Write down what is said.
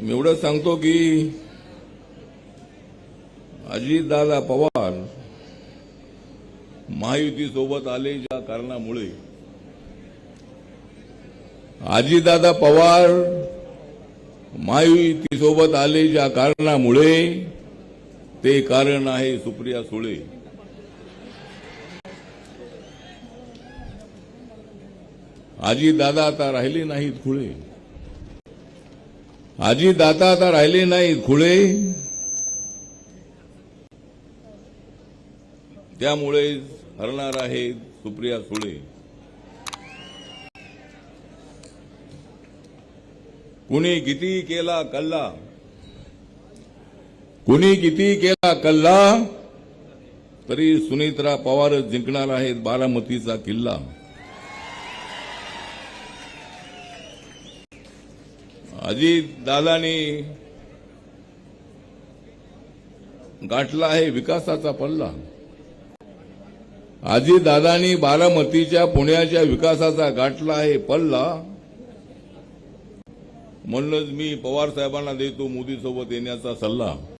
मी एवढं सांगतो की अजितदादा पवार महायुतीसोबत आले ज्या कारणामुळे अजितदादा पवार महायुतीसोबत आले ज्या कारणामुळे ते कारण आहे सुप्रिया सुळे. अजितदादा आता राहिले नाहीत खुळे. अजितदादा आता राहिले नाही खुळे. त्यामुळे हरणार आहेत सुप्रिया खुळे कुणी किती केला कल्ला? कुणी किती केला कल्ला? तरी सुनीत्रा पवारच जिंकणार आहेत बारामतीचा किल्ला. दादानी गाठला आहे विकासाचा पल्ला. अजित दादानी बारामतीच्या पुण्याच्या विकासाचा गाठला आहे पल्ला. म्हणूनच मी पवार साहेबांना देतो मोदी सोबत येण्याचा सल्ला.